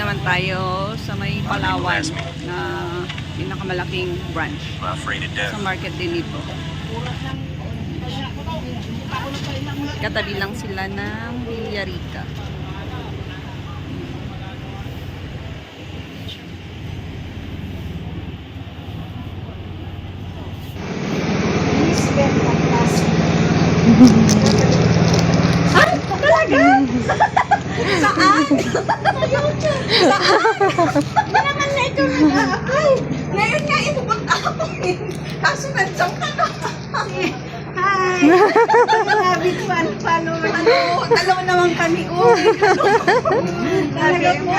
naman tayo sa may Palawan na pinakamalaking branch. Sa market din ito. Katabi lang sila ng Villarica. Ngayon nga, ipupunta ako eh. Kaso nandiyan ka na. Hi! Fan follower. Ano, dalawa naman kami. Uy, Talaga po.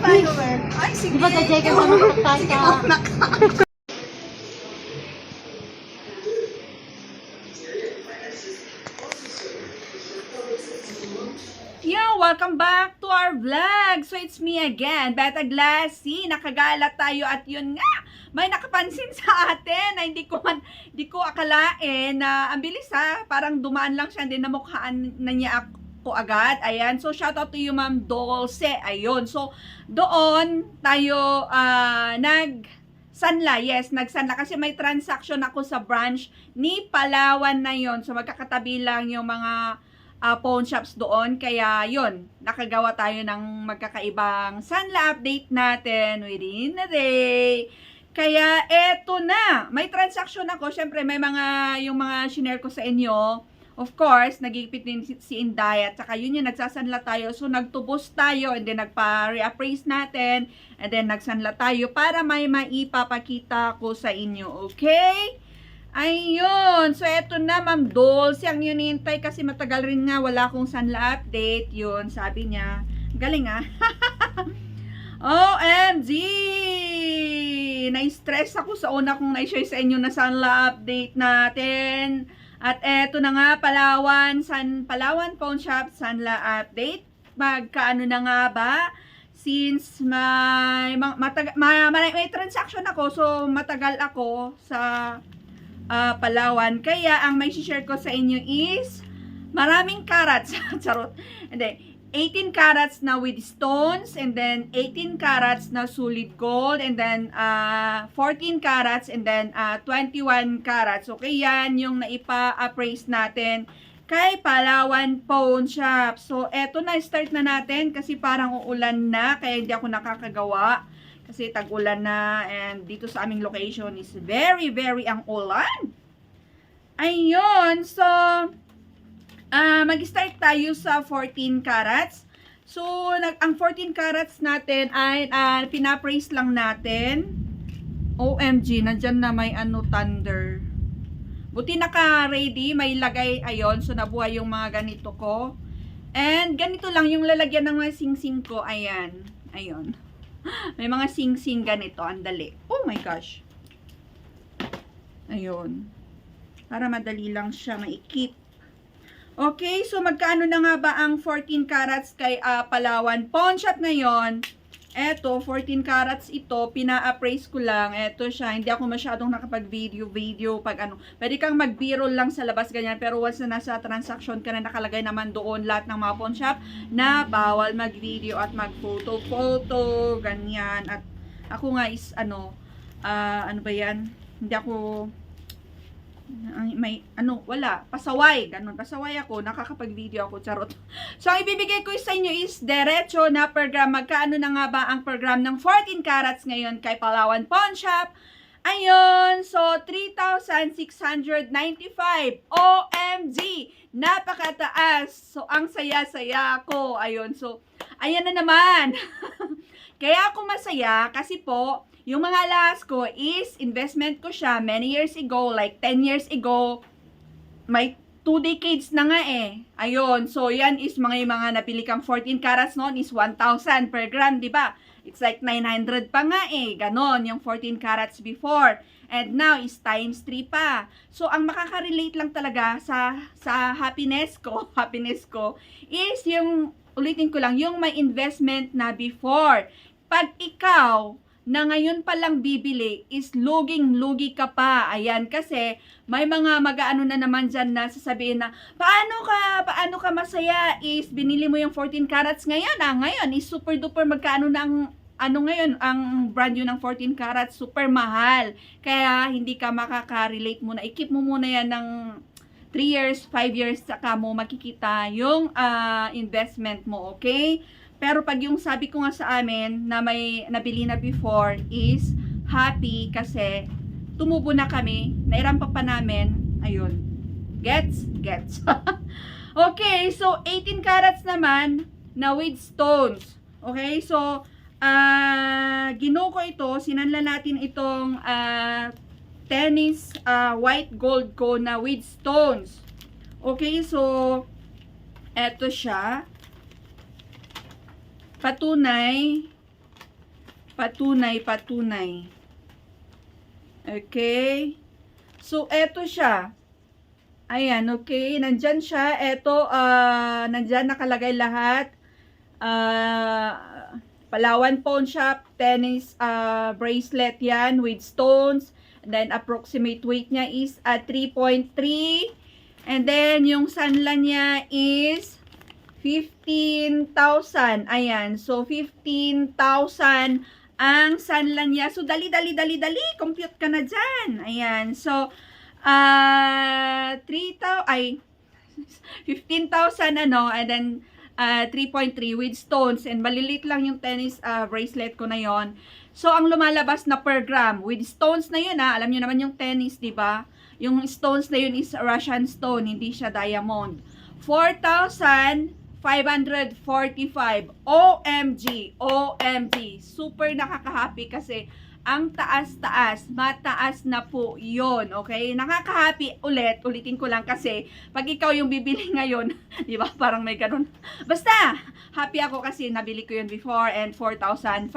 follower. Ay, sige. Di ba oh, nak- welcome back to our vlog. So it's me again, Beta Glassy. Nakagala tayo at yun nga, may nakapansin sa atin na hindi ko man, hindi ko akalain na ang bilis ha, parang dumaan lang siya, hindi namukhaan na niya ako agad. Ayan, so shout out to you Ma'am Dolce. Ayun, so doon tayo ah, nag Sanla, yes, nagsanla kasi may transaction ako sa branch ni Palawan na yon So magkakatabi lang yung mga ah, pawn shops doon. Kaya yun, nakagawa tayo ng magkakaibang Sanla update natin within the day. Kaya eto na, may transaction ako. Syempre may mga, yung mga shinare ko sa inyo. Of course, nagigipit din si Inday at saka yun yung nagsasanla tayo. So nagtubos tayo and then nagpa-reappraise natin and then nagsanla tayo para may maipapakita ko sa inyo. Okay? Ayun. So, eto na, Ma'am Dolce. Ang yun hinintay kasi matagal rin nga wala akong sanla update. Yun, sabi niya. Galing ah. OMG! Na-stress ako sa una kong na-share sa inyo na sanla update natin. At eto na nga, Palawan, San, Palawan Pawn Shop, Sanla Update. Magkaano na nga ba? Since may, ma- matag- ma- ma- may transaction ako, so matagal ako sa ah, Palawan. Kaya ang may share ko sa inyo is maraming carats. Charot. Hindi. 18 carats na with stones and then 18 carats na solid gold and then ah, 14 carats and then ah, 21 carats. Okay, yan yung naipa-appraise natin kay Palawan Pawn Shop. So, eto na, start na natin kasi parang uulan na kaya hindi ako nakakagawa kasi tag-ulan na and dito sa aming location is very, very ang ulan. Ayun, so, ah mag-start tayo sa 14 carats. So, nag, ang 14 carats natin ay ah, pinapraise lang natin. OMG, nandyan na may ano, thunder. Buti naka-ready, may lagay, ayon so nabuhay yung mga ganito ko. And ganito lang, yung lalagyan ng mga sing-sing ko, ayan, ayon. May mga sing-sing ganito, ang dali. Oh my gosh. Ayun. Para madali lang siya maikit. Okay, so magkano na nga ba ang 14 carats kay ah, Palawan Pawn Shop ngayon? Eto, 14 carats ito, pina-appraise ko lang. Eto siya, hindi ako masyadong nakapag-video, video, pag ano. Pwede kang mag-biro lang sa labas ganyan, pero once na nasa transaction ka na nakalagay naman doon lahat ng mga pawn shop na bawal mag-video at mag-photo-photo, ganyan. At ako nga is, ano, ah, ano ba yan? Hindi ako, ang- may ano wala pasaway ganun pasaway ako nakakapag-video ako charot so ang ibibigay ko sa inyo is diretso na program magkaano na nga ba ang program ng 14 carats ngayon kay Palawan Pawn Shop Ayun, so 3,695 OMG! Napakataas! So, ang saya-saya ko. Ayun, so, ayan na naman. Kaya ako masaya kasi po, yung mga last ko is investment ko siya many years ago, like 10 years ago. May 2 decades na nga eh. Ayun, so yan is mga yung mga napili kang 14 carats noon is 1,000 per gram, di ba? It's like 900 pa nga eh. Ganon, yung 14 carats before. And now is times 3 pa. So, ang makaka-relate lang talaga sa sa happiness ko, happiness ko, is yung, ulitin ko lang, yung may investment na before. Pag ikaw, na ngayon pa lang bibili is luging-lugi ka pa. Ayan, kasi may mga mag-ano na naman dyan na sasabihin na, paano ka, paano ka masaya is binili mo yung 14 carats ngayon. Ah, ngayon is super duper magkaano na ang ano ngayon, ang brand new ng 14 carats, super mahal. Kaya hindi ka makaka-relate muna. I-keep mo muna yan ng 3 years, 5 years, saka mo makikita yung ah, investment mo, okay? Pero pag yung sabi ko nga sa amin na may nabili na before is happy kasi tumubo na kami, nairampa pa namin, ayun. Gets? Gets. okay, so 18 carats naman na with stones. Okay, so ah gino ko ito, sinanla natin itong ah, tennis ah, white gold ko na with stones. Okay, so eto siya. Patunay. Patunay, patunay. Okay. So, eto siya. Ayan, okay. Nandyan siya. Eto, ah, nandyan nakalagay lahat. Ah, Palawan Pawn Shop, tennis ah, bracelet yan with stones. And then, approximate weight niya is at 3.3. And then, yung sanla niya is 15,000. Ayan. So, 15,000 ang sanla niya. So, dali, dali, dali, dali. Compute ka na dyan. Ayan. So, ah 3,000, ay, 15,000 ano, and then, ah 3.3 with stones. And malilit lang yung tennis ah, bracelet ko na yon. So, ang lumalabas na per gram, with stones na yun ha, alam nyo naman yung tennis, di ba? Yung stones na yun is Russian stone, hindi siya diamond. 4,545. OMG! OMG! Super nakaka-happy kasi ang taas-taas, mataas na po yon okay? Nakaka-happy ulit, ulitin ko lang kasi pag ikaw yung bibili ngayon, di ba, parang may ganun. Basta, happy ako kasi nabili ko yun before and 4,545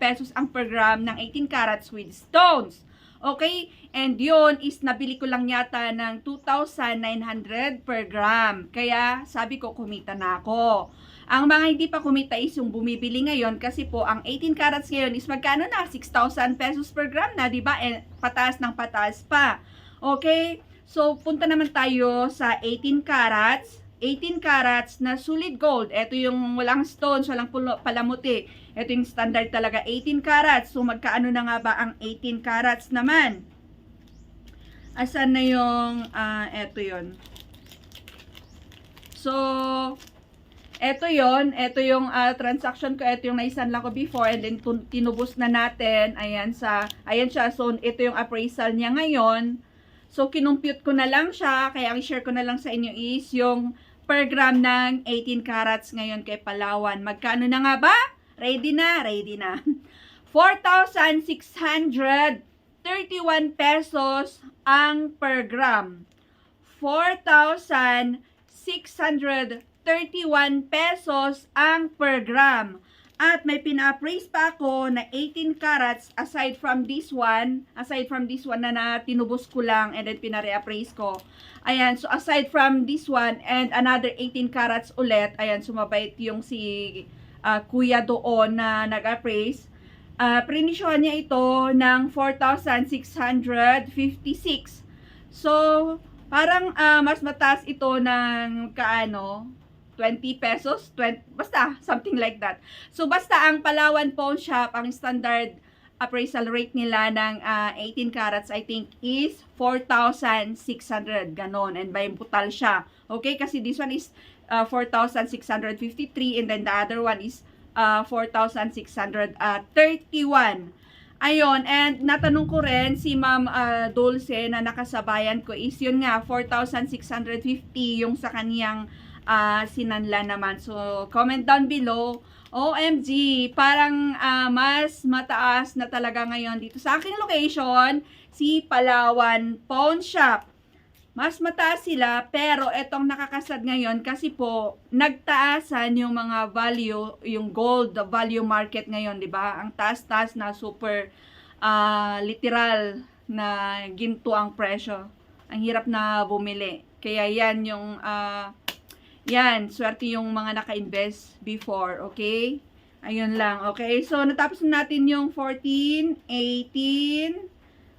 pesos ang per gram ng 18 carats with stones. Okay? And yun is nabili ko lang yata ng 2,900 per gram. Kaya sabi ko kumita na ako. Ang mga hindi pa kumita is yung bumibili ngayon kasi po ang 18 carats ngayon is magkano na? 6,000 pesos per gram na, di ba? And pataas ng pataas pa. Okay? So, punta naman tayo sa 18 carats. 18 carats na solid gold. Ito yung walang stones, walang palamuti. Ito yung standard talaga, 18 carats. So, magkaano na nga ba ang 18 carats naman? Asan na yung, ah, eto yon So, eto yon eto yung ah, transaction ko, eto yung naisanla ko before and then tinubos na natin, ayan sa, ayan siya, so ito yung appraisal niya ngayon. So, kinumpute ko na lang siya, kaya ang share ko na lang sa inyo is yung per gram ng 18 carats ngayon kay Palawan. Magkano na nga ba? Ready na, ready na. 4,631 pesos ang per gram. 4,631 pesos ang per gram. At may pina-appraise pa ako na 18 carats aside from this one, aside from this one na, na tinubos ko lang and then pina-reappraise ko. Ayan, so aside from this one and another 18 carats ulit, ayan, sumabait yung si ah, kuya doon na nag-appraise. Uh, prinisyohan niya ito ng 4,656. So, parang ah, mas mataas ito ng kaano, 20 pesos, 20, basta, something like that. So, basta ang Palawan Pawn Shop, ang standard appraisal rate nila ng ah, 18 carats, I think, is 4,600, ganon. And by butal siya. Okay, kasi this one is ah, 4,653 and then the other one is ah, 4,631. Ayun, and natanong ko rin si Ma'am ah, Dulce na nakasabayan ko is yun nga, 4,650 yung sa kaniyang ah, sinanla naman. So, comment down below. OMG, parang ah, mas mataas na talaga ngayon dito sa aking location, si Palawan Pawn Shop. Mas mataas sila, pero etong nakakasad ngayon kasi po, nagtaasan yung mga value, yung gold value market ngayon, di ba? Ang taas-taas na super ah, literal na ginto ang presyo. Ang hirap na bumili. Kaya yan yung, ah, yan, swerte yung mga naka-invest before, okay? Ayun lang, okay? So, natapos na natin yung 14, 18.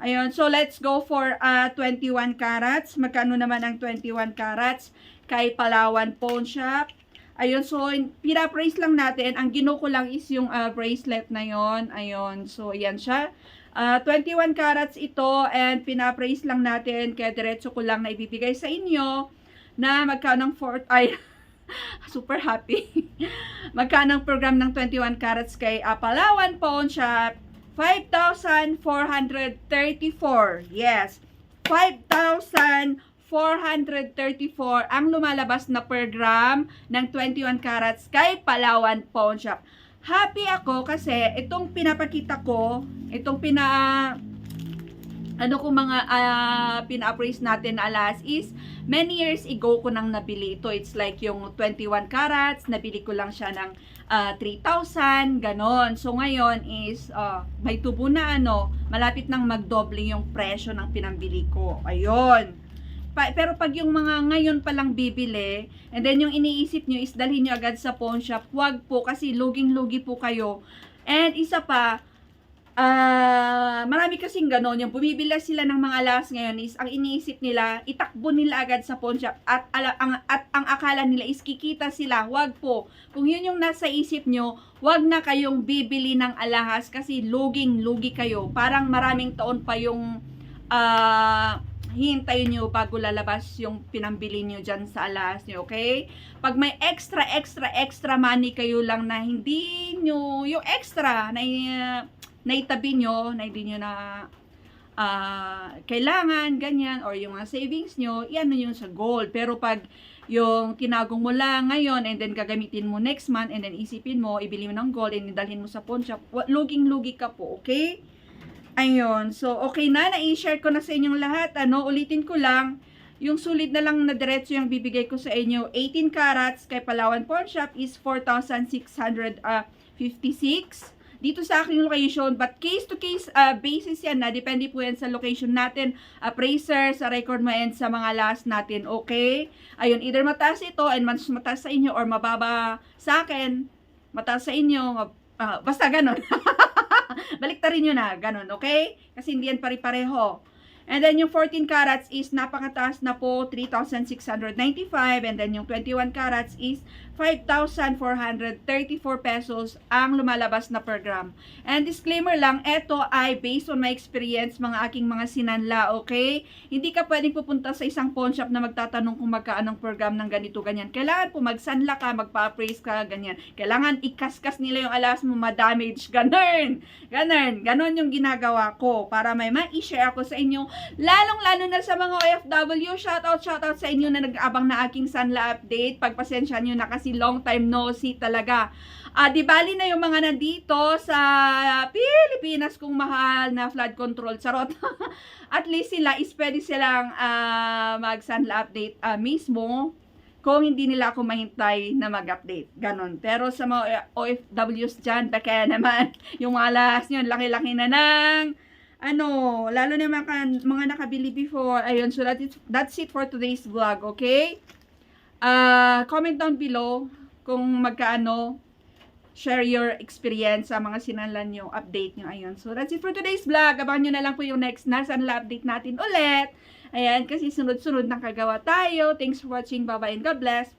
Ayun, so let's go for uh, 21 carats. Magkano naman ang 21 carats kay Palawan Pawn Shop? Ayun, so pina-praise lang natin. Ang gino ko lang is yung uh, bracelet na yon. Ayun, so yan siya. Uh, 21 carats ito and pina-praise lang natin. Kaya diretso ko lang na ibibigay sa inyo na magkano ng 4, ay, super happy. magkano ang program ng 21 carats kay uh, Palawan Pawn Shop? 5,434. Yes. 5,434 ang lumalabas na per gram ng 21 carats kay Palawan Pawn Shop. Happy ako kasi itong pinapakita ko, itong pina ano kung mga uh, pina-appraise natin na alas is many years ago ko nang nabili ito. It's like yung 21 carats, nabili ko lang siya ng uh, 3,000, ganon. So ngayon is uh, may tubo na ano, malapit nang magdoble yung presyo ng pinambili ko. Ayun. Pa, pero pag yung mga ngayon pa lang bibili, and then yung iniisip nyo is dalhin nyo agad sa pawn shop, wag po kasi luging-lugi po kayo. And isa pa, Ah, marami kasing ganon. Yung bumibili sila ng mga alas ngayon is ang iniisip nila, itakbo nila agad sa pawn shop at, ala, ang, at ang akala nila is kikita sila. Wag po. Kung yun yung nasa isip nyo, wag na kayong bibili ng alahas kasi luging-lugi kayo. Parang maraming taon pa yung ah hintayin nyo bago lalabas yung pinambili nyo dyan sa alas nyo, okay? Pag may extra, extra, extra money kayo lang na hindi nyo, yung extra na uh, naitabi nyo, na hindi nyo na ah, kailangan, ganyan, or yung mga savings nyo, yan na yun sa gold. Pero pag yung tinagong mo lang ngayon and then gagamitin mo next month and then isipin mo, ibili mo ng gold and dalhin mo sa pawn shop, luging-lugi ka po, okay? Ayun, so okay na, na-share ko na sa inyong lahat, ano, ulitin ko lang, yung sulit na lang na diretso yung bibigay ko sa inyo, 18 carats kay Palawan Pawn Shop is 4,656 dito sa aking location, but case to case uh, basis yan na, depende po yan sa location natin, appraiser, sa record mo and sa mga last natin, okay? Ayun, either mataas ito and mas mataas sa inyo or mababa sa akin, mataas sa inyo, ah, basta ganun. Baliktarin nyo na, ganun, okay? Kasi hindi yan pare-pareho. And then yung 14 carats is napakataas na po, 3,695. And then yung 21 carats is 5,434 pesos ang lumalabas na per gram. And disclaimer lang, ito ay based on my experience, mga aking mga sinanla, okay? Hindi ka pwedeng pupunta sa isang pawn shop na magtatanong kung magkaanong per gram ng ganito, ganyan. Kailangan po magsanla ka, magpa-appraise ka, ganyan. Kailangan ikaskas nila yung alas mo, ma-damage, ganun. Ganun, ganun yung ginagawa ko para may ma-share ako sa inyo. Lalong-lalo na sa mga OFW, shoutout, shoutout sa inyo na nag-abang na aking Sanla update. Pagpasensya nyo na kasi long time no see talaga. Ah, di bali na yung mga nandito sa Pilipinas kung mahal na flood control. Charot. At least sila is pwede silang ah, mag-Sanla update ah, mismo kung hindi nila ako mahintay na mag-update. Ganon. Pero sa mga OFWs dyan, baka naman, yung mga nyo, laki-laki na ng, ano, lalo na mga, mga nakabili before. Ayun, so that is, that's it for today's vlog, okay? Ah, comment down below kung magkaano share your experience sa mga sinanlan nyo, update nyo, ayun. So, that's it for today's vlog. Abangan nyo na lang po yung next na sanla update natin ulit. Ayan, kasi sunod-sunod na kagawa tayo. Thanks for watching. Bye-bye and God bless.